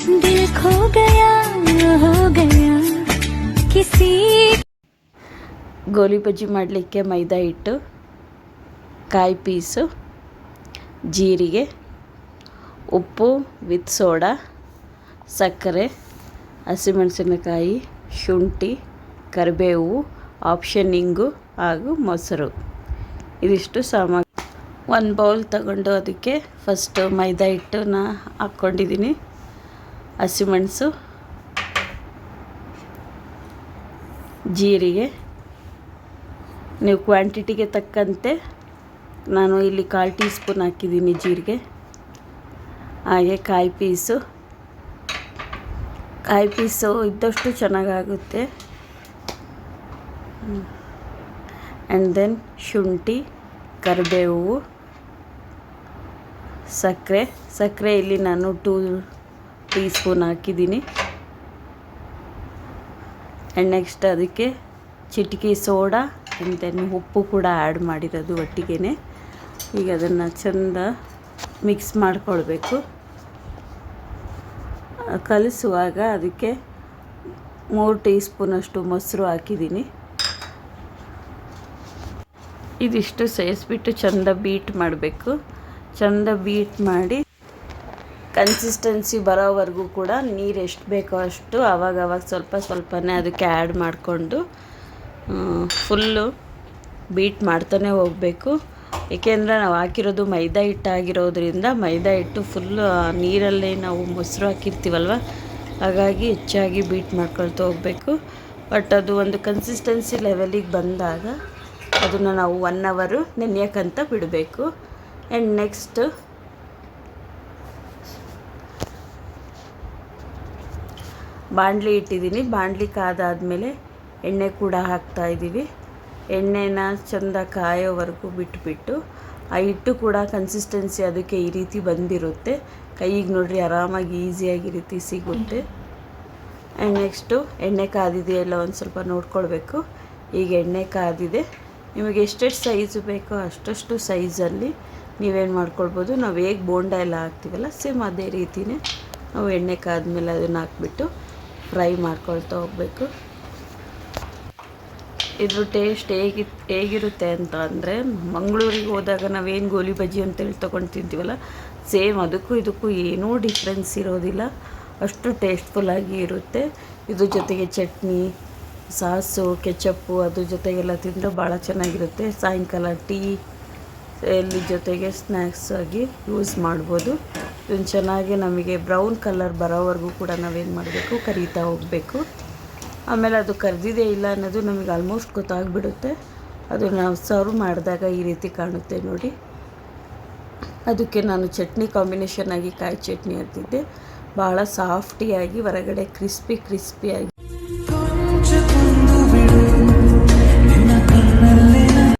दिल खो गया हो गया किसी ಗೋಲಿ ಬಜ್ಜಿ ಮಾಡಲಿಕ್ಕೆ ಮೈದಾ ಹಿಟ್ಟು ಕಾಯಿ ಪೀಸು ಜೀರಿಗೆ ಉಪ್ಪು ವಿತ್ ಸೋಡಾ ಸಕ್ಕರೆ ಹಸಿಮೆಣಸಿನಕಾಯಿ ಶುಂಠಿ ಕರಿಬೇವು ಆಪ್ಷನ್ ಇಂಗು ಹಾಗೂ ಮೊಸರು ಇದಿಷ್ಟು ಸಾಮಗ್ರಿ ಒಂದು ಬೌಲ್ ತಗೊಂಡು ಅದಕ್ಕೆ ಫಸ್ಟು ಮೈದಾ ಹಿಟ್ಟನ್ನ ಹಾಕ್ಕೊಂಡಿದ್ದೀನಿ ಹಸಿಮೆಣಸು ಜೀರಿಗೆ. ನೀವು ಕ್ವಾಂಟಿಟಿಗೆ ತಕ್ಕಂತೆ ನಾನು ಇಲ್ಲಿ ಕಾಲು ಟೀ ಸ್ಪೂನ್ ಹಾಕಿದ್ದೀನಿ ಜೀರಿಗೆ. ಹಾಗೆ ಕಾಯಿ ಪೀಸು. ಕಾಯಿ ಪೀಸು ಇದ್ದಷ್ಟು ಚೆನ್ನಾಗಾಗುತ್ತೆ. ಆ್ಯಂಡ್ ದೆನ್ ಶುಂಠಿ, ಕರಿಬೇವು, ಸಕ್ಕರೆ. ಸಕ್ಕರೆ ಇಲ್ಲಿ ನಾನು ಟೂ ಟೀ ಸ್ಪೂನ್ ಹಾಕಿದ್ದೀನಿ. ಆ್ಯಂಡ್ ನೆಕ್ಸ್ಟ್ ಅದಕ್ಕೆ ಚಿಟಿಕೆ ಸೋಡಾ ಆ್ಯಂಡ್ ಉಪ್ಪು ಕೂಡ ಆ್ಯಡ್ ಮಾಡಿರೋದು ಒಟ್ಟಿಗೆ ಈಗ ಅದನ್ನು ಚೆಂದ ಮಿಕ್ಸ್ ಮಾಡಿಕೊಳ್ಬೇಕು. ಕಲಿಸುವಾಗ ಅದಕ್ಕೆ ಮೂರು ಟೀ ಸ್ಪೂನಷ್ಟು ಮೊಸರು ಹಾಕಿದ್ದೀನಿ. ಇದಿಷ್ಟು ಸೇರಿಸ್ಬಿಟ್ಟು ಚೆಂದ ಬೀಟ್ ಮಾಡಬೇಕು. ಚೆಂದ ಬೀಟ್ ಮಾಡಿ ಕನ್ಸಿಸ್ಟೆನ್ಸಿ ಬರೋವರೆಗೂ ಕೂಡ ನೀರು ಎಷ್ಟು ಬೇಕೋ ಅಷ್ಟು ಆವಾಗ ಆವಾಗ ಸ್ವಲ್ಪ ಸ್ವಲ್ಪನೇ ಅದಕ್ಕೆ ಆ್ಯಡ್ ಮಾಡಿಕೊಂಡು ಫುಲ್ಲು ಬೀಟ್ ಮಾಡ್ತಾನೆ ಹೋಗಬೇಕು. ಏಕೆಂದರೆ ನಾವು ಹಾಕಿರೋದು ಮೈದಾ ಹಿಟ್ಟಾಗಿರೋದ್ರಿಂದ ಮೈದಾ ಹಿಟ್ಟು ಫುಲ್ಲು ನೀರಲ್ಲೇ ನಾವು ಮೊಸರು ಹಾಕಿರ್ತೀವಲ್ವ, ಹಾಗಾಗಿ ಹೆಚ್ಚಾಗಿ ಬೀಟ್ ಮಾಡ್ಕೊಳ್ತಾ ಹೋಗಬೇಕು. ಬಟ್ ಅದು ಒಂದು ಕನ್ಸಿಸ್ಟೆನ್ಸಿ ಲೆವೆಲಿಗೆ ಬಂದಾಗ ಅದನ್ನು ನಾವು ಒನ್ ಅವರು ನೆನೆಯೋಕ್ಕಂತ ಬಿಡಬೇಕು. ಆ್ಯಂಡ್ ನೆಕ್ಸ್ಟ್ ಬಾಣಲಿ ಇಟ್ಟಿದ್ದೀನಿ. ಬಾಣಲಿ ಕಾದಾದಮೇಲೆ ಎಣ್ಣೆ ಕೂಡ ಹಾಕ್ತಾ ಇದ್ದೀವಿ. ಎಣ್ಣೆನ ಚೆಂದ ಕಾಯೋವರೆಗೂ ಬಿಟ್ಬಿಟ್ಟು, ಆ ಹಿಟ್ಟು ಕೂಡ ಕನ್ಸಿಸ್ಟೆನ್ಸಿ ಅದಕ್ಕೆ ಈ ರೀತಿ ಬಂದಿರುತ್ತೆ. ಕೈಗೆ ನೋಡ್ರಿ ಆರಾಮಾಗಿ ಈಸಿಯಾಗಿ ಈ ರೀತಿ ಸಿಗುತ್ತೆ ಆ್ಯಂಡ್ ನೆಕ್ಸ್ಟು ಎಣ್ಣೆ ಕಾದಿದೆಯಲ್ಲ ಒಂದು ಸ್ವಲ್ಪ ನೋಡ್ಕೊಳ್ಬೇಕು. ಈಗ ಎಣ್ಣೆ ಕಾದಿದೆ. ನಿಮಗೆ ಎಷ್ಟೆಷ್ಟು ಸೈಜು ಬೇಕೋ ಅಷ್ಟಷ್ಟು ಸೈಜಲ್ಲಿ ನೀವೇನು ಮಾಡ್ಕೊಳ್ಬೋದು. ನಾವು ಹೇಗೆ ಬೋಂಡ ಎಲ್ಲ ಹಾಕ್ತೀವಲ್ಲ ಸೇಮ್ ಅದೇ ರೀತಿಯೇ ನಾವು ಎಣ್ಣೆ ಕಾದ್ಮೇಲೆ ಅದನ್ನು ಹಾಕ್ಬಿಟ್ಟು ಫ್ರೈ ಮಾಡ್ಕೊಳ್ತಾ ಹೋಗಬೇಕು. ಇದ್ರ ಟೇಸ್ಟ್ ಹೇಗಿ, ಹೇಗಿರುತ್ತೆ ಅಂತ ಅಂದರೆ, ಮಂಗಳೂರಿಗೆ ಹೋದಾಗ ನಾವೇನು ಗೋಲಿ ಬಜ್ಜಿ ಅಂತೇಳಿ ತೊಗೊಂಡು ತಿಂತೀವಲ್ಲ ಸೇಮ್ ಅದಕ್ಕೂ ಇದಕ್ಕೂ ಏನೂ ಡಿಫ್ರೆನ್ಸ್ ಇರೋದಿಲ್ಲ. ಅಷ್ಟು ಟೇಸ್ಟ್ಫುಲ್ಲಾಗಿ ಇರುತ್ತೆ. ಇದ್ರ ಜೊತೆಗೆ ಚಟ್ನಿ, ಸಾಸು, ಕೆಚಪ್ಪು, ಅದ್ರ ಜೊತೆಗೆಲ್ಲ ತಿಂದರೆ ಭಾಳ ಚೆನ್ನಾಗಿರುತ್ತೆ. ಸಾಯಂಕಾಲ ಟೀ, ಎಲ್ಲಿ ಜೊತೆಗೆ ಸ್ನ್ಯಾಕ್ಸ್ ಆಗಿ ಯೂಸ್ ಮಾಡ್ಬೋದು. ಇದನ್ನು ಚೆನ್ನಾಗಿ ನಮಗೆ ಬ್ರೌನ್ ಕಲರ್ ಬರೋವರೆಗೂ ಕೂಡ ನಾವೇನು ಮಾಡಬೇಕು, ಕರೀತಾ ಹೋಗಬೇಕು. ಆಮೇಲೆ ಅದು ಕರೆದಿದೆ ಇಲ್ಲ ಅನ್ನೋದು ನಮಗೆ ಆಲ್ಮೋಸ್ಟ್ ಗೊತ್ತಾಗ್ಬಿಡುತ್ತೆ. ಅದು ನಾವು ಸರ್ವ್ ಮಾಡಿದಾಗ ಈ ರೀತಿ ಕಾಣುತ್ತೆ ನೋಡಿ. ಅದಕ್ಕೆ ನಾನು ಚಟ್ನಿ ಕಾಂಬಿನೇಷನ್ ಆಗಿ ಕಾಯಿ ಚಟ್ನಿ ಅಂತಿದ್ದೆ. ಭಾಳ ಸಾಫ್ಟಿಯಾಗಿ ಹೊರಗಡೆ ಕ್ರಿಸ್ಪಿ ಕ್ರಿಸ್ಪಿಯಾಗಿ